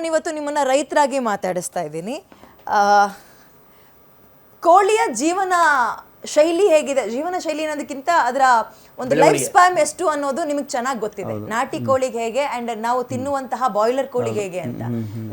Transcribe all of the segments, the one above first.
ನಾನು ಇವತ್ತು ನಿಮ್ಮನ್ನ ರೈತರಾಗಿ ಮಾತಾಡಿಸ್ತಾ ಇದ್ದೀನಿ. ಆ, ಕೋಳಿಯ ಜೀವನ ಶೈಲಿ ಹೇಗಿದೆ? ಜೀವನ ಶೈಲಿ ಅನ್ನೋದಕ್ಕಿಂತ ಅದರ ಒಂದು ಲೈಫ್ ಸ್ಪ್ಯಾಮ್ ಎಷ್ಟು ಅನ್ನೋದು ನಿಮಗೆ ಚೆನ್ನಾಗಿ ಗೊತ್ತಿದೆ. ನಾಟಿ ಕೋಳಿಗೆ ಹೇಗೆ ಅಂಡ್ ನಾವು ತಿನ್ನುವಂತಹ ಬಾಯ್ಲರ್ ಕೋಳಿಗೆ ಹೇಗೆ ಅಂತ.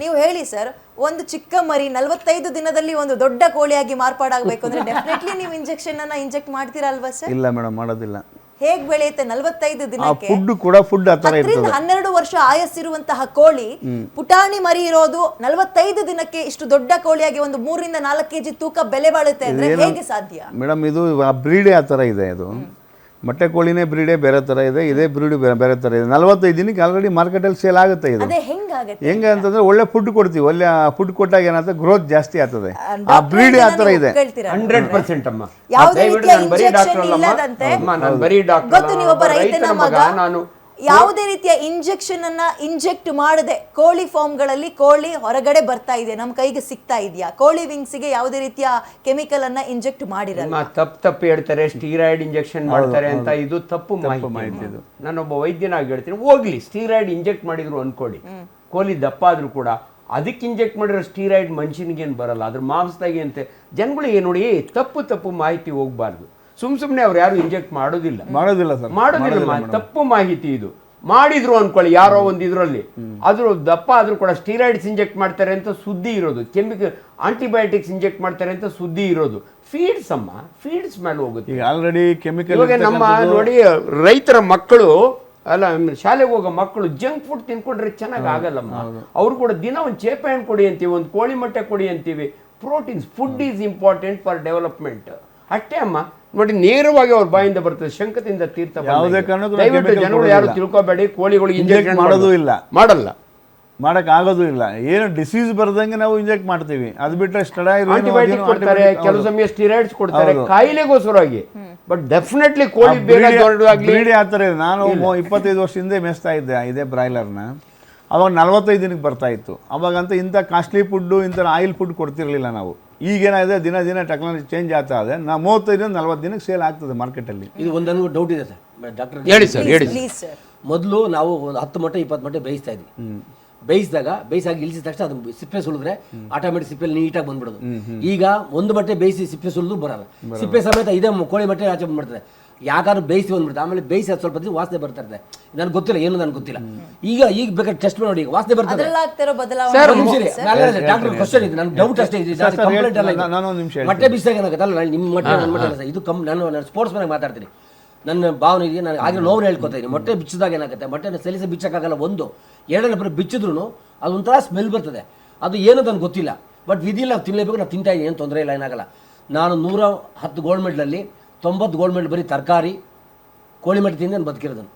ನೀವು ಹೇಳಿ ಸರ್ ಒಂದು ಚಿಕ್ಕ ಮರಿ ನಲವತ್ತೈದು ದಿನದಲ್ಲಿ ಒಂದು ದೊಡ್ಡ ಕೋಳಿಯಾಗಿ ಮಾರ್ಪಾಡಾಗಬೇಕು ಅಂದ್ರೆ ಡೆಫಿನೆಟ್ಲಿ ನೀವು ಇಂಜೆಕ್ಷನ್ ಅನ್ನ ಇಂಜೆಕ್ಟ್ ಮಾಡ್ತೀರಾ ಅಲ್ವಾ ಸರ್? ಇಲ್ಲ ಮೇಡಮ್ ಮಾಡೋದಿಲ್ಲ. ಹೇಗ್ ಬೆಳೆಯುತ್ತೆ ನಲವತ್ತೈದು ದಿನಕ್ಕೆ? ಫುಡ್ ಕೂಡ ಫುಡ್ ಹತ್ತರಿಂದ ಹನ್ನೆರಡು ವರ್ಷ ಆಯಸ್ಸಿರುವಂತಹ ಕೋಳಿ ಪುಟಾಣಿ ಮರಿ ಇರೋದು ನಲವತ್ತೈದು ದಿನಕ್ಕೆ ಇಷ್ಟು ದೊಡ್ಡ ಕೋಳಿಯಾಗಿ ಒಂದು ಮೂರರಿಂದ ನಾಲ್ಕು ಕೆಜಿ ತೂಕ ಬೆಲೆ ಬಾಳುತ್ತೆ ಅಂದ್ರೆ ಹೇಗೆ ಸಾಧ್ಯ? ಮೇಡಮ್ ಇದು ಬ್ರೀಡ್ ಬ್ರೀಡೇ ಆ ತರ ಇದೆ ಅದು. ಮೊಟ್ಟೆ ಕೋಳಿನೇ ಬ್ರೀಡೇ ಬೇರೆ ಥರ ಇದೆ ಇದೇ ಬ್ರೀಡ್ ಬೇರೆ ಥರ ಇದೆ. ನಲವತ್ತೈದು ದಿನಕ್ಕೆ ಆಲ್ರೆಡಿ ಮಾರ್ಕೆಟಲ್ಲಿ ಸೇಲ್ ಆಗುತ್ತೆ ಇದು. ಹೆಂಗೆ ಅಂತಂದ್ರೆ ಒಳ್ಳೆ ಫುಡ್ ಕೊಡ್ತೀವಿ. ಒಳ್ಳೆ ಫುಡ್ ಕೊಟ್ಟಾಗ ಏನಾಗುತ್ತೆ ಗ್ರೋತ್ ಜಾಸ್ತಿ ಆಗ್ತದೆ. ಆ ಬ್ರೀಡ್ ಆ ತರ ಥರ ಇದೆ? ಹಂಡ್ರೆಡ್ ಪರ್ಸೆಂಟ್ ಅಮ್ಮ. ನಾನು ಬರೀ injection ಡಾಕ್ಟರ್ ಅಲ್ಲಮ್ಮ ಅಮ್ಮ, ನಾನು ಬರೀ ಡಾಕ್ಟರ್ ಗೊತ್ತು ನೀವೊಬ್ಬ ರೈತನ ಮಗ ನಾನು ಯಾವುದೇ ರೀತಿಯ ಇಂಜೆಕ್ಷನ್ ಅನ್ನ ಇಂಜೆಕ್ಟ್ ಮಾಡದೆ ಕೋಳಿ ಫಾರ್ಮ್ಗಳಲ್ಲಿ ಕೋಳಿ ಹೊರಗಡೆ ಬರ್ತಾ ಇದೆ ನಮ್ಮ ಕೈಗೆ ಸಿಗ್ತಾ ಇದೆಯಾ? ಕೋಳಿ ವಿಂಗ್ಸ್ಗೆ ಯಾವುದೇ ರೀತಿಯ ಕೆಮಿಕಲ್ ಅನ್ನ ಇಂಜೆಕ್ಟ್ ಮಾಡಿರಲ್ಲ. ತಪ್ಪು ತಪ್ಪು ಹೇಳ್ತಾರೆ ಸ್ಟೀರಾಯ್ಡ್ ಇಂಜೆಕ್ಷನ್ ಮಾಡ್ತಾರೆ ಅಂತ ಇದು ತಪ್ಪು ಮಾಹಿತಿ. ಇದು ನಾನೊಬ್ಬ ವೈದ್ಯನಾಗಿ ಹೇಳ್ತೀನಿ ಹೋಗ್ಲಿ ಸ್ಟೀರಾಯ್ಡ್ ಇಂಜೆಕ್ಟ್ ಮಾಡಿದ್ರು ಅನ್ಕೊಳ್ಳಿ ಕೋಳಿ ದಪ್ಪ ಆದ್ರೂ ಕೂಡ ಅದಕ್ಕೆ ಇಂಜೆಕ್ಟ್ ಮಾಡಿರೋ ಸ್ಟೀರಾಯ್ಡ್ ಮನುಷ್ಯನಿಗೇನು ಬರಲ್ಲ ಅದ್ರ ಮಾಂಸದಾಗೆ ಅಂತೆ. ಜನಗಳಿಗೆ ನೋಡಿ ತಪ್ಪು ತಪ್ಪು ಮಾಹಿತಿ ಹೋಗ್ಬಾರ್ದು. ಸುಮ್ ಸುಮ್ನೆ ಅವ್ರು ಯಾರು ಇಂಜೆಕ್ಟ್ ಮಾಡೋದಿಲ್ಲ. ಮಾಡೋದಿಲ್ಲ ಸರ್. ಮಾಡೋದಿಲ್ಲ ಮಾ- ತಪ್ಪು ಮಾಹಿತಿ ಇದು. ಮಾಡಿದ್ರು ಅನ್ಕೊಳ್ಳಿ ಯಾರೋ ಒಂದು ಇದ್ರಲ್ಲಿ. ಅದ್ರ ದಪ್ಪ ಆದ್ರೂ ಕೂಡ ಸ್ಟೀರಾಯ್ಡ್ಸ್ ಇಂಜೆಕ್ಟ್ ಮಾಡ್ತಾರೆ ಅಂತ ಸುದ್ದಿ ಇರೋದು. ಕೆಮಿಕಲ್ ಆಂಟಿಬಯೋಟಿಕ್ಸ್ ಇಂಜೆಕ್ಟ್ ಮಾಡ್ತಾರೆ ಅಂತ ಸುದ್ದಿ ಇರೋದು. ಫೀಡ್ಸ್ ಅಮ್ಮ ಫೀಡ್ಸ್ ಮೇಲೆ ಹೋಗುತ್ತೆ. ಈಗ ಆಲ್ರೆಡಿ ಕೆಮಿಕಲ್ ಇವಾಗ ನಮ್ಮ ನೋಡಿ ರೈತರ ಮಕ್ಕಳು ಅಲ್ಲ ಶಾಲೆಗೆ ಹೋಗೋ ಮಕ್ಕಳು ಜಂಕ್ ಫುಡ್ ತಿನ್ಕೊಂಡ್ರೆ ಚೆನ್ನಾಗಿ ಆಗಲ್ಲಮ್ಮ. ಅವ್ರು ಕೂಡ ದಿನ ಒಂದು ಚೇಪೆ ಹಣ್ಣು ಕೊಡಿ ಅಂತೀವಿ ಒಂದು ಕೋಳಿ ಮೊಟ್ಟೆ ಕೊಡಿ ಅಂತೀವಿ. Proteins food is important for development ಅಷ್ಟೇ ಅಮ್ಮ. ನೋಡಿ ನೇರವಾಗಿ ಅವ್ರ ಬಾಯಿಂದ ಬರ್ತದೆ ಶಂಕದಿಂದ ತೀರ್ಥ. ಯಾವುದೇ ಕಾರಣಕ್ಕೂ ದಯವಿಟ್ಟು ಜನಗಳು ಯಾರು. ತಿಳ್ಕೊಬೇಡಿ ಕೋಳಿಗಳಿಗೆ ಇಂಜೆಕ್ಟ್ ಇಂಜೆಕ್ಷನ್ ಮಾಡೋದು. ಇಲ್ಲ. ಮಾಡಲ್ಲ. ಮಾಡಕ್ ಆಗೋದು ಇಲ್ಲ. ಏನು ಡಿಸೀಸ್ ಬರ್ದಂಗೆ ನಾವು ಇಂಜೆಕ್ಟ್ ಮಾಡ್ತೀವಿ. ಅದು ಬಿಟ್ರೆ ಸ್ಟೆರಾಯ್ಡ್ ಆಂಟಿಬಯೋಟಿಕ್ ಕೊಡ್ತಾರೆ ಕೆಲವು ಸಮಯ ಸ್ಟಿರಾಯ್ಡ್ಸ್ ಕೊಡ್ತಾರೆ ಕಾಯಿಲೆಗೋಸ್ಕರವಾಗಿ. ಬಟ್ ಡೆಫಿನೆಟ್ಲಿ ಕೋಳಿ ಬೇಗ ದೊಡ್ಡದಾಗ್ಲಿ ಬ್ರೀಡ್ ಆ ಥರ ನಾನು ಇಪ್ಪತ್ತೈದು ವರ್ಷ ಹಿಂದೆ ಮೇಸ್ತಾ ಇದ್ದೆ ಇದೇ ಬ್ರಾಯ್ಲರ್ನ ಅವಾಗ ನಲ್ವತ್ತೈದು ದಿನಕ್ಕೆ ಬರ್ತಾ ಇತ್ತು. ಅವಾಗಂತ ಇಂಥ ಕಾಸ್ಟ್ಲಿ ಫುಡ್ಡು ಇಂಥ ಆಯಿಲ್ ಫುಡ್ ಕೊಡ್ತಿರ್ಲಿಲ್ಲ ನಾವು. ಈಗೇನಾಗಿದೆ? ದಿನ ದಿನ ಟೆಕ್ನಾಲಜಿ ಚೇಂಜ್ ಆಗ್ತಾ ಇದೆ. ನಾ ಮೂವತ್ತೈದು ನಲ್ವತ್ತು ದಿನಕ್ಕೆ ಸೇಲ್ ಆಗ್ತದೆ ಮಾರ್ಕೆಟಲ್ಲಿ ಇದು ಒಂದು ನನಗೂ ಡೌಟ್ ಇದೆ ಸರ್. ಡಾಕ್ಟರ್ ಹೇಳಿ ಸರ್ ಹೇಳಿ ಪ್ಲೀಸ್ ಸರ್ ಮೊದಲು ನಾವು ಒಂದು ಹತ್ತು ಮೊಟ್ಟೆ ಇಪ್ಪತ್ತು ಮೊಟ್ಟೆ ಬೇಯಿಸ್ತಾ ಇದ್ವಿ. ಬೇಯಿಸಿದಾಗ ಬೇಯಿಸಾಗಿ ಇಳಿಸಿದ ತಕ್ಷಣ ಅದು ಸಿಪ್ಪೆ ಸುಳಿದ್ರೆ ಆಟೋಮೆಟಿಕ್ ಸಿಪ್ಪೆ ನೀಟಾಗಿ ಬಂದ್ಬಿಡೋದು. ಈಗ ಒಂದು ಬಟ್ಟೆ ಬೇಯಿಸಿ ಸಿಪ್ಪೆ ಸುಳಿದು ಬರಲ್ಲ. ಸಿಪ್ಪೆ ಸಮೇತ ಇದೇ ಕೋಳಿ ಬಟ್ಟೆ ಆಚೆ ಬಂದ್ಬಿಡ್ತದೆ. ಯಾಕಾದ್ರೂ ಬೇಯಿಸಿ ಬಂದ್ಬಿಡುತ್ತೆ. ಆಮೇಲೆ ಬೇಯಿಸಿ ಅದು ಸ್ವಲ್ಪ ದಿನ ವಾಸನೆ ಬರ್ತಾ ಇರ್ತದೆ. ನನಗೆ ಗೊತ್ತಿಲ್ಲ ಏನು ನನಗೆ ಗೊತ್ತಿಲ್ಲ. ಈಗ ಈಗ ಬೇಕಾದ್ರೆ ಟೆಸ್ಟ್ ಮಾಡಿ ನೋಡಿ ಈಗ ವಾಸನೆ ಬರ್ತದೆ ಅದ್ರಲ್ಲಿ ಆಗ್ತಿರೋ ಒಂದ್ ಬದಲಾವಣೆ ನಿಮಿಷ ಇರಿ. ನಾನು ಡಾಕ್ಟರ್ ಕ್ವಶನ್ ಇದೆ. ನನ್ನ ಡೌಟ್ ಅಷ್ಟೇ ಇದೆ. ಕಂಪ್ಲೇಂಟ್ ಅಲ್ಲ ಇದು. ನಾನು ಒಂದು ನಿಮಿಷ ಹೇಳ್ತೀನಿ. ಮೊಟ್ಟೆ ಬಿಸಿದಾಗ ಏನಾಗುತ್ತಲ್ಲ ನಿಮ್ಮ ಮೊಟ್ಟೆ ನನ್ನ ಮೊಟ್ಟೆ ಅಲ್ಲ ಸರ್. ಇದು ಕಮ್ ನಾನು ನಾನು ಸ್ಪೋರ್ಟ್ಸ್ ಮನೆಗೆ ಮಾತಾಡ್ತೀನಿ. ನನ್ನ ಭಾವನೆ ಇದೆ ನಾನು ಆಗಿರೋ ನೋವು ಹೇಳ್ಕೊತಾ ಇದ್ದೀನಿ ಮೊಟ್ಟೆ ಬಿಚ್ಚಿದಾಗ ಏನಾಗುತ್ತೆ? ಮೊಟ್ಟೆನ ಸಲಿಸಿ ಬಿಚ್ಚಕ್ಕಾಗಲ್ಲ ಒಂದು. ಎರಡನೇ ಬರೀ ಬಿಚ್ಚಿದ್ರು ಅದೊಂಥರ ಸ್ಮೆಲ್ ಬರ್ತದೆ. ಅದು ಏನು ನನಗೆ ಗೊತ್ತಿಲ್ಲ. ಬಟ್ ವಿಧಿಲ್ಲ ನಾವು ತಿನ್ನಲೇಬೇಕು ನಾವು ತಿಂತಾ ಇದ್ದೀನಿ ಏನು ತೊಂದರೆ ಇಲ್ಲ ಏನಾಗಲ್ಲ. ನಾನು ನೂರ ಹತ್ತು ಗೋಲ್ಡ್ ಮೆಡಲಲ್ಲಿ ತೊಂಬತ್ತು ಗೋಲ್ಡ್ ಮೆಡಲ್ ಬರೀ ತರಕಾರಿ, ಕೋಳಿ ಮೊಟ್ಟೆ ತಿಂದು, ನಾನು ಬದುಕಿರೋದನ್ನು.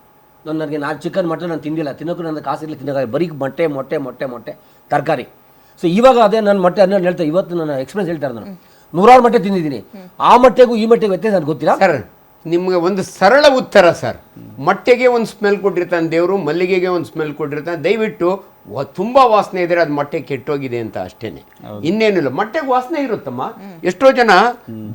ನಾನು ನನಗೆ ನಾನು ಚಿಕನ್ ಮಟನ್ ನಾನು ತಿಂದಿಲ್ಲ. ತಿನ್ನೋಕ್ಕೂ ನನ್ನ ಕಾಸಿಲ್ಲ ತಿನ್ನೋಕೆ ಬರೀ ಮೊಟ್ಟೆ ಮೊಟ್ಟೆ ಮೊಟ್ಟೆ ಮೊಟ್ಟೆ, ತರಕಾರಿ. ಸೊ ಇವಾಗ ಅದೇ ನಾನು ಮೊಟ್ಟೆ ಅದನ್ನ ಹೇಳ್ತಾ ಇವತ್ತು ನಾನು ಎಕ್ಸ್ಪೀರಿಯನ್ಸ್ ಹೇಳ್ತಾರೆ ನಾನು. ನೂರಾರು ಮೊಟ್ಟೆ ತಿಂದಿದ್ದೀನಿ. ಆ ಮಟ್ಟೆಗೂ ಈ ಮಟ್ಟೆಗೂ ವ್ಯತ್ಯಾಸ ನನಗೆ ಗೊತ್ತಿಲ್ಲ. ಸರ್ ನಿಮಗೆ ಒಂದು ಸರಳ ಉತ್ತರ ಸರ್ ಮೊಟ್ಟೆಗೆ ಒಂದು ಸ್ಮೆಲ್ ಕೊಟ್ಟಿರ್ತಾನೆ ದೇವರು, ಮಲ್ಲಿಗೆಗೆ ಒಂದು ಸ್ಮೆಲ್ ಕೊಟ್ಟಿರ್ತಾನೆ. ದಯವಿಟ್ಟು ತುಂಬಾ ವಾಸನೆ ಇದ್ರೆ ಅದು ಮೊಟ್ಟೆ ಕೆಟ್ಟೋಗಿದೆ ಅಂತ ಅಷ್ಟೇನೆ. ಇನ್ನೇನಿಲ್ಲ. ಮೊಟ್ಟೆಗೆ ವಾಸನೆ ಇರುತ್ತಮ್ಮ. ಎಷ್ಟೋ ಜನ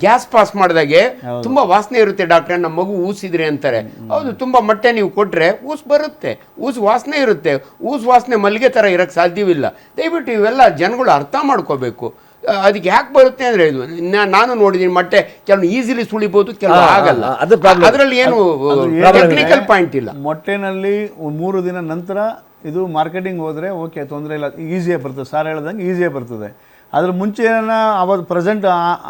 ಗ್ಯಾಸ್ ಪಾಸ್ ಮಾಡಿದಾಗೆ ತುಂಬಾ ವಾಸನೆ ಇರುತ್ತೆ ಡಾಕ್ಟರ್ ನಮ್ಮ ಮಗು ಊಸಿದ್ರೆ ಅಂತಾರೆ. ಹೌದು ತುಂಬಾ ಮೊಟ್ಟೆ ನೀವು ಕೊಟ್ರೆ ಊಸ್ ಬರುತ್ತೆ. ಊಸ್ ವಾಸನೆ ಇರುತ್ತೆ. ಊಸ್ ವಾಸನೆ ಮಲ್ಲಿಗೆ ತರ ಇರಕ್ ಸಾಧ್ಯವಿಲ್ಲ. ದಯವಿಟ್ಟು ಇವೆಲ್ಲ ಜನಗಳು ಅರ್ಥ ಮಾಡ್ಕೋಬೇಕು. ಅದಕ್ಕೆ ಯಾಕೆ ಬರುತ್ತೆ ಅಂದ್ರೆ ಇದು ನಾನು ನೋಡಿದೀನಿ ಮೊಟ್ಟೆ ಕೆಲವು ಈಸಿಲಿ ಸುಳಿಬಹುದು ಕೆಲವು ಆಗಲ್ಲ. ಅದ್ರಲ್ಲಿ ಅದು ಅದರಲ್ಲಿ ಏನು ಟೆಕ್ನಿಕಲ್ ಪಾಯಿಂಟ್ ಇಲ್ಲ. ಮೊಟ್ಟೆನಲ್ಲಿ ಮೂರು ದಿನ ನಂತರ ಇದು ಮಾರ್ಕೆಟಿಂಗ್ ಹೋದರೆ ಓಕೆ ತೊಂದರೆ ಇಲ್ಲ ಈಸಿಯಾಗಿ ಬರ್ತದೆ. ಸಾರ್ ಹೇಳ್ದಂಗೆ ಈಸಿಯಾಗಿ ಬರ್ತದೆ. ಅದ್ರ ಮುಂಚೆ ಏನೋ ಅವತ್ತು ಪ್ರೆಸೆಂಟ್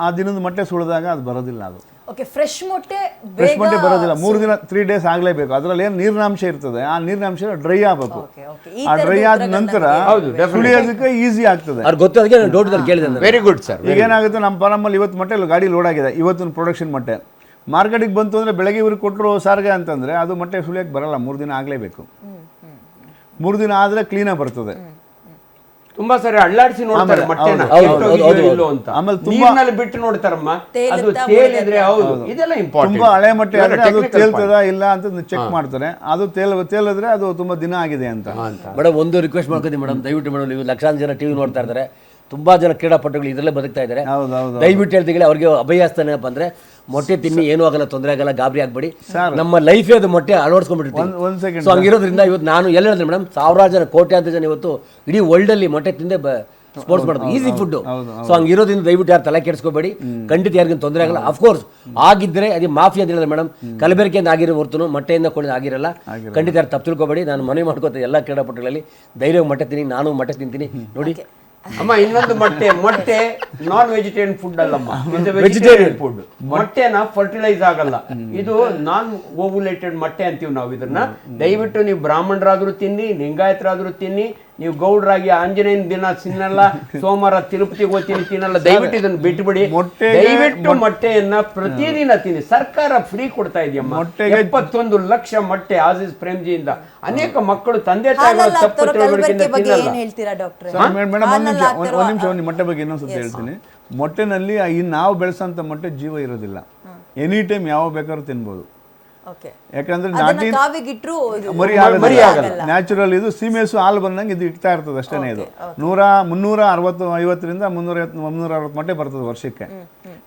ಆ ದಿನದ ಮೊಟ್ಟೆ ಸುಳಿದಾಗ ಅದು ಬರೋದಿಲ್ಲ ಅದು. ಓಕೆ ಫ್ರೆಶ್ ಮೊಟ್ಟೆ ಫ್ರೆಶ್ ಬೇಗ ಮೊಟ್ಟೆ ಬರೋದಿಲ್ಲ. ಮೂರು ದಿನ ತ್ರೀ ಡೇಸ್ ಆಗಲೇಬೇಕು. ಅದರಲ್ಲಿ ಏನು ನೀರಿನಾಂಶ ಇರ್ತದೆ ಆ ನೀರಿನಾಂಶ ಡ್ರೈ ಆಗಬೇಕು. ಓಕೆ ಓಕೆ ಆ ಡ್ರೈ ಆದ ನಂತರ ಹೌದು, ಸುಳಿಯೋದಕ್ಕೆ ಈಸಿ ಆಗ್ತದೆ. ವೆರಿ ಗುಡ್ ಸರ್ ಈಗ ಏನಾಗುತ್ತೆ ನಮ್ಮ ಫಾರಮಲ್ಲಿ ಇವತ್ತು ಮೊಟ್ಟೆ ಗಾಡಿ ಲೋಡ್ ಆಗಿದೆ. ಇವತ್ತಿನ ಪ್ರೊಡಕ್ಷನ್ ಮೊಟ್ಟೆ. ಮಾರ್ಕೆಟಿಗೆ ಬಂತು ಅಂದರೆ ಬೆಳಗ್ಗೆ ಇವ್ರಿಗೆ ಕೊಟ್ಟರು ಸಾರಿಗೆ ಅಂತಂದರೆ ಅದು ಮೊಟ್ಟೆ ಸುಳಿಯೋಕ್ಕೆ ಬರಲ್ಲ ಮೂರು ದಿನ ಆಗಲೇಬೇಕು. ಮೂರು ದಿನ ಆದರೆ ಕ್ಲೀನಾಗಿ ಬರ್ತದೆ. ತುಂಬಾ ಸರಿ ಅಳ್ಳಾಡಿಸಿ ನೋಡ್ತಾರೆ ಆಮೇಲೆ, ಮೊಟ್ಟೆನ. ಇಲ್ಲೋ ಅಂತ. ಆಮೇಲೆ ನೀರಿನಲ್ಲಿ ಬಿಟ್ಟು ನೋಡ್ತಾರಮ್ಮ. ಅದು ತೇಲಿದ್ರೆ ಹೌದು. ಇದೆಲ್ಲ ಇಂಪಾರ್ಟೆಂಟ್ ತುಂಬಾ ಹಳೆ ಮೊಟ್ಟೆ ಆದ್ರೆ ಅದು ತೇಲ್ತದ ಇಲ್ಲ ಅಂತ ಚೆಕ್ ಮಾಡ್ತಾರೆ. ಅದು ತೇಲ್ ತೇಲಿದ್ರೆ ಅದು ತುಂಬಾ ದಿನ ಆಗಿದೆ ಅಂತ. ಮೇಡಮ್ ಒಂದು ರಿಕ್ವೆಸ್ಟ್ ಮಾಡ್ಕೊತೀನಿ ಮೇಡಮ್ ದಯವಿಟ್ಟು ಮೇಡಮ್ ನೀವು ಲಕ್ಷಾಂತರ ಜನ ಟಿವಿ ನೋಡ್ತಾ ಇದ್ದಾರೆ. ತುಂಬಾ ಜನ ಕ್ರೀಡಾಪಟುಗಳು ಇದರಲ್ಲೇ ಬದುಕ್ತಾ ಇದ್ದಾರೆ. ದಯವಿಟ್ಟು ಹೇಳ್ತೀವಿ ಅವ್ರಿಗೆ ಅಭಯಾಸ್ತಾನೆ ಏನಪ್ಪ ಅಂದ್ರೆ ಮೊಟ್ಟೆ ತಿನ್ನಿ ಏನೂ ಆಗಲ್ಲ ತೊಂದರೆ ಆಗಲ್ಲ ಗಾಬರಿ ಆಗ್ಬೇಡಿ. ನಮ್ಮ ಲೈಫೇ ಅದು ಮೊಟ್ಟೆ ಅಳವಡಿಸ್ಕೊಂಡ್ಬಿಟ್ಟಿರ್ತೀವಿ. ಸೊ ಹಂಗಿರೋದ್ರಿಂದ ಇವತ್ತು ನಾನು ಎಲ್ಲ ಹೇಳಿದ್ರೆ ಮೇಡಮ್ ಸಾವಿರಾರು ಜನ ಕೋಟ್ಯಾಂತರ ಜನ ಇವತ್ತು ಇಡೀ ವರ್ಲ್ಡ್ ಅಲ್ಲಿ ಮೊಟ್ಟೆ ತಿಂದೆ ಸ್ಪೋರ್ಟ್ಸ್ ಮಾಡೋದು. ಈಸಿ ಫುಡ್ ಸೊ ಹಂಗಿರೋದ್ರಿಂದ ದಯವಿಟ್ಟು ಯಾರು ತಲೆ ಕೆಡಿಸ್ಕೋಬೇಡಿ. ಖಂಡಿತ ಯಾರಿಗೂ ತೊಂದರೆ ಆಗಲ್ಲ. ಅಫ್ಕೋರ್ಸ್ ಆಗಿದ್ರೆ ಅದೇ ಮಾಫಿ ಅಂತ ಹೇಳಿದ್ರೆ ಮೇಡಮ್. ಕಲಬೆರಕೆಯಿಂದ ಆಗಿರೋ ಹೊರತು ಮೊಟ್ಟೆಯಿಂದ ಕೊಳ್ಳಿ ಆಗಿರಲ್ಲ. ಖಂಡಿತ ಯಾರು ತಪ್ಪು ತಿಳ್ಕೊಬೇಡಿ. ನಾನು ಮನವಿ ಮಾಡ್ಕೋತೀನಿ ಎಲ್ಲ ಕ್ರೀಡಾಪಟುಗಳಲ್ಲಿ ಧೈರ್ಯ ಮೊಟ್ಟೆ ತಿನ್ನಿ ನಾನು ಮೊಟ್ಟೆ ತಿಂತೀನಿ. ನೋಡಿ. ಅಮ್ಮ ಇನ್ನೊಂದು ಮೊಟ್ಟೆ. ಮೊಟ್ಟೆ ನಾನ್ ವೆಜಿಟೇರಿಯನ್ ಫುಡ್ ಅಲ್ಲಮ್ಮ. ವೆಜಿಟೇರಿಯನ್ ಫುಡ್ ಮೊಟ್ಟೆನ ಫರ್ಟಿಲೈಸ್ ಆಗಲ್ಲ. ಇದು ನಾನ್ ಓವುಲೇಟೆಡ್ ಮೊಟ್ಟೆ ಅಂತೀವಿ ನಾವು ಇದನ್ನ. ದಯವಿಟ್ಟು ನೀವು ಬ್ರಾಹ್ಮಣರಾದ್ರೂ ತಿನ್ನಿ ಲಿಂಗಾಯತರಾದ್ರೂ ತಿನ್ನಿ ನೀವು ಗೌಡ್ರಾಗಿ ಆಂಜನೇಯನ ದಿನ ತಿನ್ನಲ್ಲ ಸೋಮವಾರ ತಿರುಪತಿಗೆ ಹೋಗ್ತೀನಿ ತಿನ್ನಲ್ಲ. ದಯವಿಟ್ಟು ಇದನ್ನ ಬಿಟ್ಬಿಡಿ. ದಯವಿಟ್ಟು ಮೊಟ್ಟೆಯನ್ನ ಪ್ರತಿದಿನ ತಿನ್ನಿ. ಸರ್ಕಾರ ಫ್ರೀ ಕೊಡ್ತಾ ಇದೆಯಮ್ಮ. ಇಪ್ಪತ್ತೊಂದು ಎಪ್ಪತ್ತೊಂದು ಲಕ್ಷ ಮೊಟ್ಟೆ ಆಜೀಸ್ ಪ್ರೇಮ್ಜಿಯಿಂದ ಅನೇಕ ಮಕ್ಕಳು ತಂದೆ ತಾಯಿಗಳು ತಪ್ಪು ತಿಳುವಳಿಕೆಯಿಂದ ಬಗ್ಗೆ ತಿನ್ನಲ್ಲ. ಏನ್ ಹೇಳ್ತೀರಾ ಸರ್, ಮೇಡಮ್ ಮೇಡಮ್ ಒಂದು ನಿಮಿಷ ಹಾಲಲ್ಲಿ ಒಂದು ನಿಮಿಷ ಆಗ್ತಿರೋ- ಒಂದು ಮೊಟ್ಟೆ ಬಗ್ಗೆ ಇನ್ನೊಂದ್ಸತಿ ಹೇಳ್ತೀನಿ. ಮೊಟ್ಟೆನಲ್ಲಿ ಈ ನಾವು ಬೆಳೆಸೋಂಥ ಮೊಟ್ಟೆ ಜೀವ ಇರೋದಿಲ್ಲ. ಎನಿ ಟೈಮ್ ಯಾವ ಬೇಕಾದ್ರೂ ತಿನ್ಬೋದು. ಯಾಕಂದ್ರೆ. ನ್ಯಾಚುರಲ್ ಇದು ಸೀಮೆಸು ಹಾಲು ಬಂದಂಗೆ ಇದು ಇಡ್ತಾ ಇರ್ತದೆ ಅಷ್ಟೇ ಇದು. ನೂರ ಮುನ್ನೂರ ಅರವತ್ತು ಐವತ್ತರಿಂದ ಮುನ್ನೂರ ಐವತ್ತು ಮುನ್ನೂರ ಅರವತ್ತು ಮೊಟ್ಟೆ ಬರ್ತದೆ ವರ್ಷಕ್ಕೆ.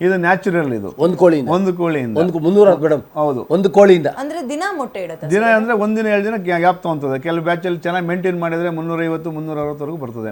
ಇದು ನ್ಯಾಚುರಲ್ ಇದು. ಒಂದು ಕೋಳಿ ಒಂದು ಕೋಳಿಯಿಂದ. ಒಂದು ಮುನ್ನೂರ ಮೇಡಮ್ ಹೌದು. ಒಂದು ಕೋಳಿಯಿಂದ. ಅಂದ್ರೆ ದಿನ ಮೊಟ್ಟೆ ಇಡುತ್ತೆ ದಿನ ಅಂದ್ರೆ ಒಂದಿನ ಎರಡು ದಿನ ಗ್ಯಾಪ್ ತಗೊಂತದೆ. ಕೆಲವು ಬ್ಯಾಚಲ್ಲಿ ಚೆನ್ನಾಗಿ ಮೇಂಟೈನ್ ಮಾಡಿದ್ರೆ ಮುನ್ನೂರೈವತ್ತು ಮುನ್ನೂರ ಅರವತ್ತವರೆಗೂ ಬರ್ತದೆ.